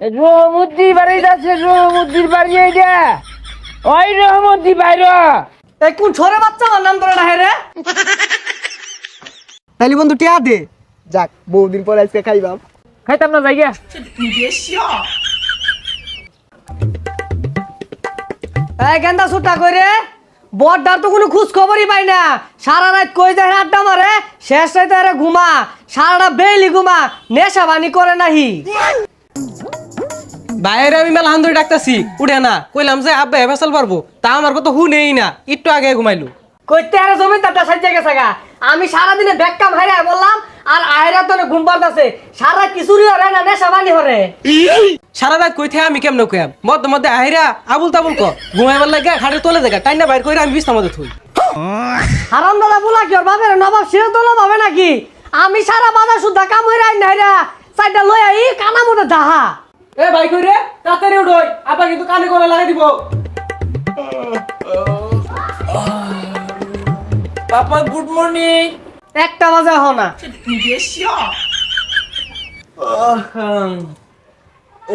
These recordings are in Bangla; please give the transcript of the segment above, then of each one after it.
রহমদ্দি বাড়ি যাচ্ছে রহমদ্দির বাড়ি এইটা ওই রহমদ্দি বাইর এই কোন ছোরে বাচ্চা আমার নাম ধরে না রে? তাইলে বন্ধু টিয়া দে। যাক বহুদিন পর আজকে খাইবাম। খাইতাম না জায়গা এই গেন্দা সুটা করে বড়দার তো কোনো খোঁজ খবরই পাই না। সারা রাত কই যায় আড্ডা মারে? শেষ রাতে আরে ঘুমা। সারাটা বেইলি ঘুমা। নেশা বানি করে নাহি। বাইরে আমি মেলা হান্দুরি ডাকতেছি। উঠে না কইলাম যে আব্বা হেফাসাল পারব। তা আমার কথা হু নেই না একটু আগে ঘুমাইলু। কইতে আরে জমিদারটা সাজ্জা গেছে গা। আমি সারাদিনে ব্যাককাম হাইরা বললাম আর আয়রা তো ঘুম পারতাছে সারা কিছুরি হরে না নেশা বানি হরে। সারা রাত কই থেকে আমি কেমন কইম মধ্যে মধ্যে আহিরা আবুল তাবুল ক ঘুমাইবার লাগে খাটে তোলে দেখা টাইনা বাইর করে আমি বিছনা মধ্যে থুই। হারাম দাদা বলা কি ওর বাপের নবাব সেও তোলা পাবে নাকি? আমি সারা বাজার সুদ্ধা কাম হইরা নাইরা চাইটা লই আই কানা মতো দাহা এ ভাই কই রে? তাড়াতাড়ি উঠোই আব্বা কিন্তু কানে করে লাগাই দিব। পাপা গুড মর্নিং একটা বাজে হ না।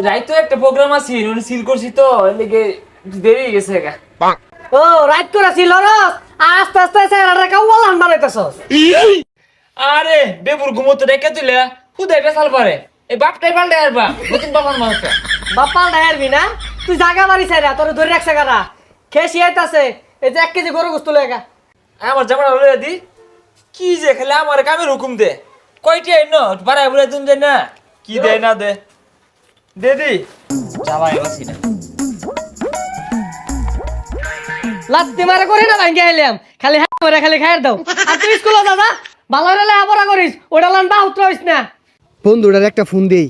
রাইতো একটা প্রোগ্রাম আছে উনি সিল করছি তো এদিকে দেরি গেছে গা। ও রাইট করে ছিল রস আস্তে আস্তে বানাইতেছস। আরে বেবুর ঘুমোতে রেখে তুলে খুদে বেসাল পারে। এই বাপটাই পাল্টে আর বাপ নতুন বাবার মানুষটা বাপ্পা ডায়ারবি না? তুই জাগা বাড়ি চাইরা তোর ধরে রাখছে গারা খেয়ে আইতাছে এই যে এক কেজি গরু গোস্ত লেগা আমার জামাটা লইয়া দি। কি যে খেলে আমার কামের হুকুম দে। কয়টি আইন বাড়াই বলে তুমি যাই না? কি দেয় না দে। দে দি। যাওয়াই বাসি না। লাত্তি মারে করি না ভাঙ্গে আইলাম। খালি হ্যাঁ করে খালি খাইর দাও। আর তুই স্কুলে দাদা ভালো রেলে আবরা করিস ওটা লান বা উত্তর হইস না। বন্ধুটার একটা ফোন দেই।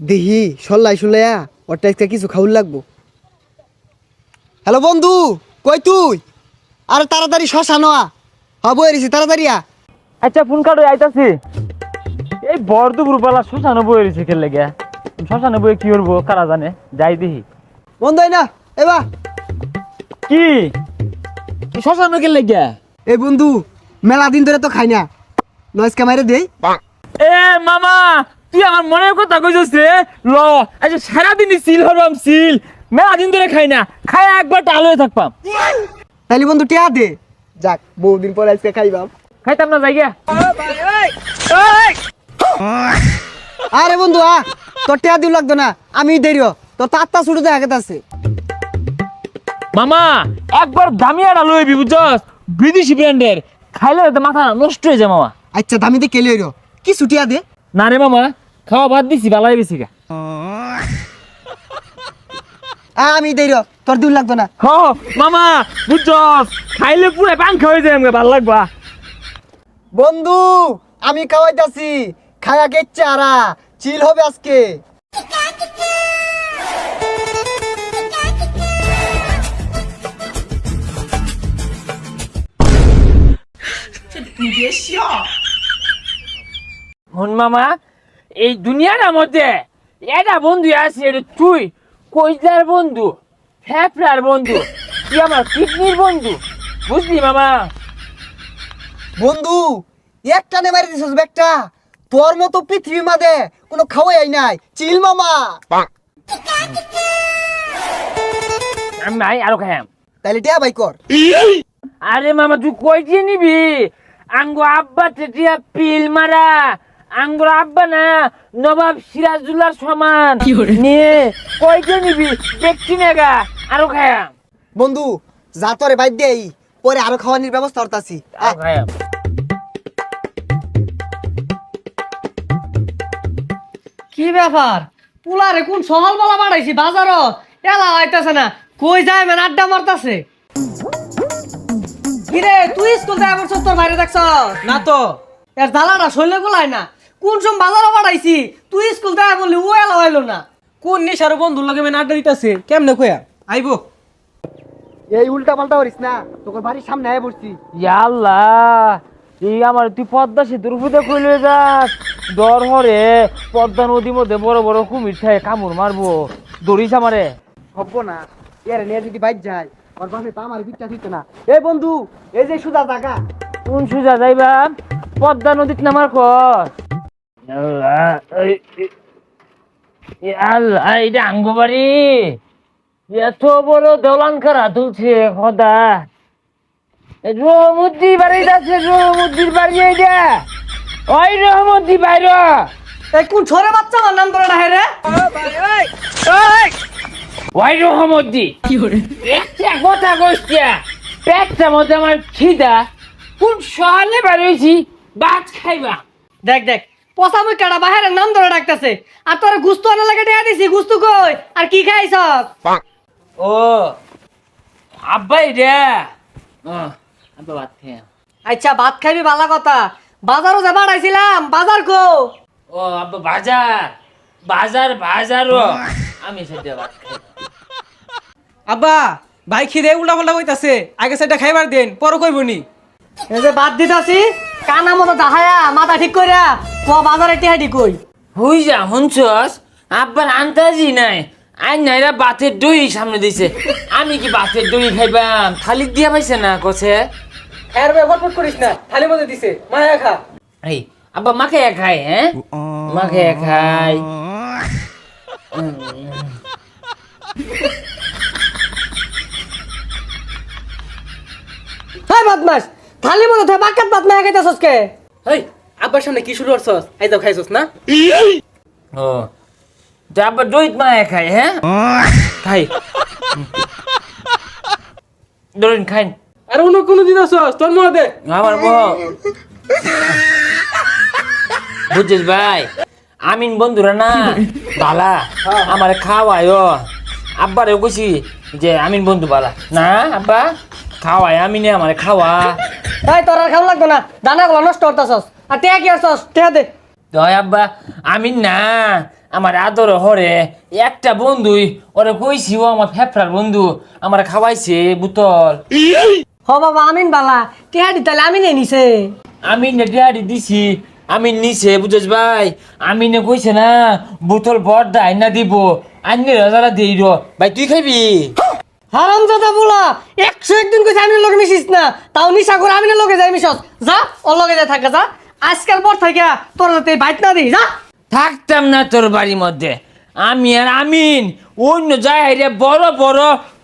দেখি সল্লাই সুলাইয়া ওরটা আজকে কিছু খাউল লাগবো। হ্যালো বন্ধু কই তুই? আরে তাড়াতাড়ি শশা নোয়া। হব এরিছি তাড়াতাড়ি আ আচ্ছা ফোন কাটো আইতাছি। এই বড় দুপুর বেলা শ্মশানে বই রয়েছে খেলে গিয়া শ্মশানে বই কি করব কারা জানে? যাই দেখি। বন্ধু না এবা কি? শ্মশানে খেলে গিয়া এই বন্ধু মেলা দিন ধরে তো খাই না। নয়েজ ক্যামেরা দেই। এ মামা তুই আমার মনের কথা কইছিস রে? ল আচ্ছা সারাদিন সিল হরবাম সিল। মেলা দিন ধরে খাই না। খাই একবার টাল হয়ে থাকবাম। তাইলে বন্ধু টিয়া দে। যাক বহুদিন পর আজকে খাইবাম। খাইতাম না জায়গা। আরে বন্ধু আ তোর টিয়া দিও লাগতো না। আমি দেরি হ। তোর তাত্তা ছুটে দেখা আছে। মামা একবার ডাল হইবি বুঝছস? বিদেশি ব্র্যান্ডের খাইলে মাথা নষ্ট হয়ে যায় মামা। আচ্ছা দামি দিয়ে কেলে হইরো কি ছুটিয়া দে? না রে মামা খাওয়া বাদ দিছি ভালো বেশি গা। আমি দেরি হ। তোর দিও লাগতো না। হ মামা বুঝছস খাইলে পুরো পাঙ্খা হয়ে যায় আমাকে ভালো লাগবা। বন্ধু আমি খাওয়াইতাছি খায়া গেচ্ছে আরা চিল হবে আজকে। হন মামা এই দুনিয়ার মধ্যে এটা বন্ধু আছে এটা তুই কইজার বন্ধু ফ্যাফড়ার বন্ধু তুই আমার কিডনির বন্ধু বুঝলি মামা? বন্ধু একটা নে মারি দিছিস ব্যাগটা। তোর মতো পৃথিবী মাঝে কোনো খাওয়াই নাই। চিল মামা। আমি নাই আরও খাইম তাইলে টিয়া ভাই কর। আরে মামা তুই কই দিয়ে নিবি? আঙ্গো আব্বা তেটিয়া পিল মারা। আঙ্গুর আব্বা না নবাব সিরাজুল্লার সমান। নিয়ে কই নিবি? দেখছি না গা আরও খায়াম। বন্ধু যা তোরে বাইর দেই পরে আরও খাওয়ানির ব্যবস্থা করতাছি। আরও খায়াম। কি ব্যাপার? পুলারে কোন সহল বলা বাড়াইছি বাজারত? এলা হইতাছে না কই যায় মানে আড্ডা মারতাছে? কিরে তুই স্কুল যায় বছর তোর বাইরে দেখছ না তো। এর জ্বালাটা শৈলে গুলাই না। কোন সম বাজারও বাড়াইছি? তুই স্কুল যায় বললি ও এলা হইল না। কোন নিশার বন্ধুর লগে মেন আড্ডা দিতেছে? কেমনে কইয়া? আইবো। এই উল্টা পাল্টা করিস না তোর বাড়ির সামনে আয় বসছি। আল্লাহ এই আমার তুই পদ্মা সেতুর উপরে খুলে যাস। ডর হরে পদ্মা নদীর মধ্যে বড় বড় কুমির থাকে কামড় মারবো। দড়িস আমারে। হব না এর নিয়ে যদি বাইক যায় ওর বাসে তো আমার বিচ্ছা দিত না। এই বন্ধু এই যে সুজা টাকা কোন সুজা যাইবা? পদ্মা নদীত নামার কর আল্লাহ, এই, এই, এ আল্লাহ এটা আঙ্গবাড়ি। এত বড় দলান খারা তুলছে খদা। রহমদ্দি বাড়ি আছে রহমদ্দির বাড়ি এইটা ওই রহমদ্দি বাইর এই কোন ছোরে বাচ্চা আমার নাম ধরে ডাহে রে? ওই রহমদ্দি। একটা কথা কইছিয়া পেটটা মধ্যে আমার খিদা। কোন সহালে বাড়িয়েছি ভাত খাইবা। দেখ দেখ পচা মুই কাটা বাহিরের নাম ধরে ডাকতেছে। আর তোর গুস্তু আনা লাগে দেয়া দিছি গুস্তু কই? আর কি খাইছস? ও আব্বা এটা ও আব্বা ভাত খাই আচ্ছা ভাত খাইবি ভালো কথা। বাজারও যে বাড়াইছিলাম বাজার কো ও আব্বা বাজার। বাজার বাজারও। আমি সেটা ভাত খাই। আব্বা ভাই খিদে উল্টা পাল্টা কইতাছে আগে সেটা খাইবার দেন পর কইবনি এই যে বাদ দিতাছি কানা মতো দাহায়া মাথা ঠিক কইরা ও বাজারে টিহাটি কই। হুই যা শুনছস? আব্বার আন্তাজি নাই। আই নাইরা বাতের দই সামনে দিছে। আমি কি বাতের দই খাইবাম? থালি দিয়া পাইছে না কছে? খায়ের ভাই ফটফট করিস না থালি মধ্যে দিছে মায়া খা। এই আব্বা মাকে খাই হ্যাঁ? মাকে খাই হাই বদমাস থালি মতো থে বাকাত বাত মায়া খাইতাছস কে হেই আব্বার সামনে কি শুরু করছস? এই যাও খাইছস না? ও তো আব্বা দই মায়ে খাই হ্যাঁ? খাই। ধরুন খাই আর অন্য কোনো দিন আসছস তোর মনে দে। আমার বউ। বুঝছিস ভাই? আমিন বন্ধুরা না? বালা আমার খাওয়ায়। আব্বারে কইছি যে আমিন বন্ধু বালা। না আব্বা? খাওয়ায় আমিনে আমার খাওয়া। তাই তোর আর খাওয়া লাগবে না। দানা গুলো নষ্ট করতাছস। আর টিয়া কি আসছস টিয়া দে। দয় আব্বা আমিন না আমার আদর হরে একটা বন্ধুই ওরে কইছি ও আমার ফেফড়ার বন্ধু আমার খাওয়াইছে বুতল। হ বাবা আমিন বালা। টিহাটি তাহলে আমিনে নিছে। আমি নে নেটিয়ারি দিছি আমি নিছে বুঝছ ভাই? আমি নে কইছে না বোতল বড় আইনা দিব আইনে রাজারা দেই ভাই তুই খাবি হারাম জাদা বলা একশো একদিন কইছে আমিনের লগে মিশিস না। তাও নিশা করে আমিনের লগে যাই মিশস। যা ওর লগে যাই থাকে যা। আজকাল পর থেকে তোর যাতে বাইট না দিই যা। থাকতাম না তোর বাড়ির মধ্যে। আমি আর আমিন অন্য জায়গায় বড় বড়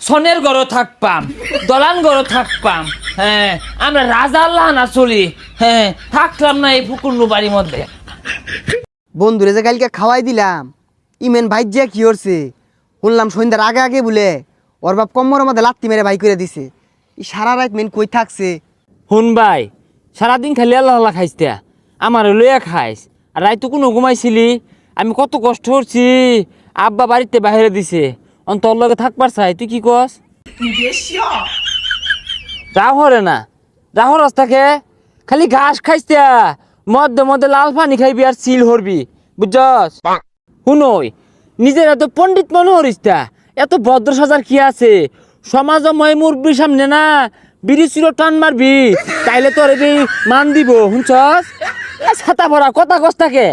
সনের ঘর থাকপাম দলান ঘর থাকপাম হ্যাঁ। আমরা রাজা আল্লাহ না চলি হ্যাঁ। থাকলাম না এই ফুকুন্নু বাড়ির মধ্যে। বন্ধুরে যে কালকে খাওয়াই দিলাম ইমেন ভাই যে কি করছে শুনলাম সন্ধ্যার আগে আগে বলে ওর বাপ কম্মরের মধ্যে লাত্তি মেরে ভাই করে দিছে। এই সারা রাত মেন কই থাকছে? শুন ভাই সারাদিন খালি আল্লাহ আল্লাহ খাইস তে। আমার লইয়া খাইস। আর রাইতো কোনো ঘুমাইছিলি? আমি কত কষ্ট করছি। আব্বা বাড়িতে বাইরে দিছে। অন তোর লগে থাকবার চাই তুই কি কস? যা হরে না। যা হরস থাকে খালি ঘাস খাইস তে। মধ্যে মধ্যে লাল পানি খাইবি আর চিল হরবি। বুঝছস? শুনই নিজের এত পণ্ডিত মনে হরিস তা। এত ভদ্র সাজার কি আছে? সমাজ ময় মুরব্বীর সামনে না বিড়ি চির টান মারবি তাইলে তোর এই মান দিব শুনছস? ছাতা ভরা কথা কস থাকে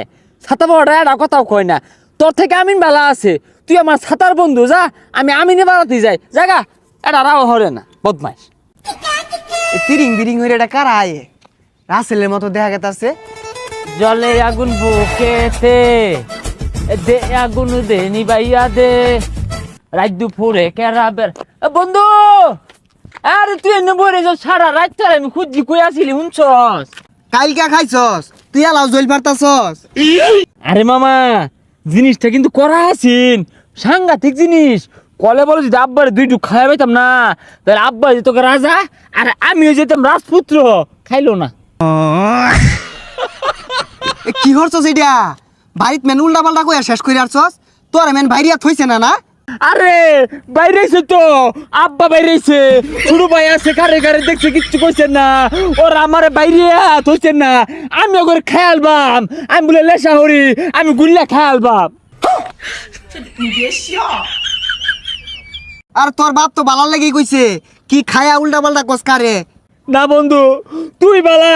ছাতা ভরা এটা কথাও কয় না। তোর থেকে আমিন বেলা আছে তুই আমার ছাতার বন্ধু যা আমি আমিনে বাড়াতে যাই। জাগা এটা রাও হরে না বদমাইশ। তিরিং বিরিং হয়ে এটা কারা আয়ে? রাসেলের মতো দেখা গেছে জলে আগুন বুকেতে দে আগুন দে নিবাইয়া দে। রাত দুপুরে কেরাবের এ বন্ধু! আরে তুই এনে বলে যাও সারা রাত তার আমি খুঁজি কই আসিলি শুনছস? কালকা খাইছস? তুই আলাও জল পারতাছস? আরে মামা জিনিসটা কিন্তু করা আছিন। সাংঘাতিক জিনিস। কলে বলে যদি আব্বারে দুই ডুক খাওয়া পাইতাম না তাহলে আব্বা যে তোকে রাজা আর আমিও যেতাম রাজপুত্র খাইলো না। কি করছস এটা? বাড়িত মেন উল্টা পাল্টা কইয়া শেষ করে আসছস? তোর মেন বাইরিয়া থইছে না না? আরে, বাইরেছে তো। আব্বা বাইরেছে। ছোট ভাই আছে কারে কারে দেখছে, কিচ্ছু কইছেন না। ওর আমার বাইরে থইছেন না। আমি ওকে খেয়ালবাম আমি বলে লেসা হরি, আমি গুল্লা খেয়ালবাম আর তোর বাপ তো বালার লাগি কইছে, কি খায়া উল্টা পাল্টা কস কারে? না বন্ধু তুই বালা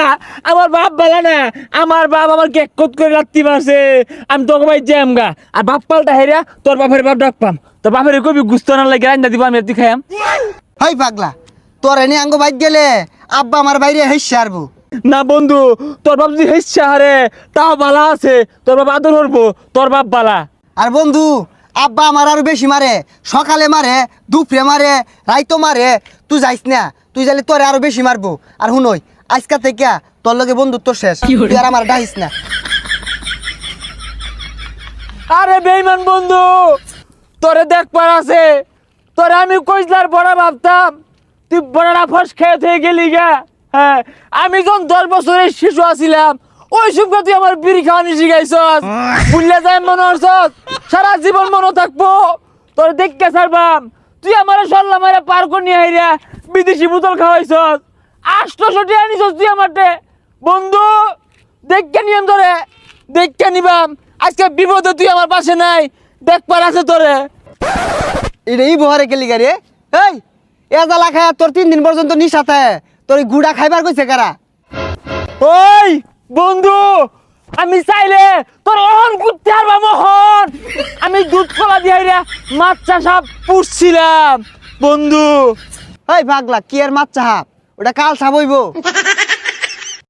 আমার বাপ বালা না আমার বাপ আমার কেক কত করে রাত্রি মারছে। আমি তোকে ভাই জ্যাম গা। আর বাপ পাল্টা হেরা তোর বাপের বাপ ডাক পাম। তোর বাপের কবি গুস্ত না লাগে রান্না দিব আমি তুই খাইয়াম। হই পাগলা তোর এনে আঙ্গ বাইক গেলে আব্বা আমার বাইরে হেসে আরবো না বন্ধু তোর বাপ যদি হেসছে হারে তাও বালা আছে। তোর বাপ আদর করব তোর বাপ বালা। আর বন্ধু আব্বা আমার আরও বেশি মারে সকালে মারে দুপুরে মারে রাইতো মারে তুই যাইস না। তুই যাইলে তোরে আরও বেশি মারবো। আর শুনই আজকা থেকে তোর লগে বন্ধুত্ব শেষ। তুই আর আমার ডাইস না। আরে বেইমান বন্ধু তোরে দেখবার আছে। তোরে আমি কইসলার বড় ভাবতাম। তুই বড়রা ফস খেয়ে থেকে গেলি গা। হ্যাঁ আমি যখন দশ বছরের শিশু আছিলাম ওই সঙ্গে তুই আমার বিড়ি খাওয়ানি শিখাইছস। বুঝলে যাই মনে হচ্ছস? সারা জীবন মনে থাকব। তোর দেখকে ছাড়বাম। তুই আমার সল্লা মারে পার করে নিয়ে আইরা বিদেশি বোতল খাওয়াইছস? আষ্টশো টাকা নিছস তুই আমারটে। বন্ধু দেখকে নিয়ম ধরে দেখকে নিবাম। আজকে বিপদে তুই আমার পাশে নাই দেখবার আছে তোরে। এই বহরে গেলি গাড়ি এই এ জ্বালা খায় তোর তিন দিন পর্যন্ত নিশাতে তোর গুড়া খাইবার কইছে কারা? ওই বন্ধু আমি চাইলে তোর অহন করতে পারবা মোহন। আমি দুধ কলা দিয়ে মাছ চাষা পুষছিলাম বন্ধু। এই ভাগলা কি আর মাছ চাহাব ওটা কাল সাবইব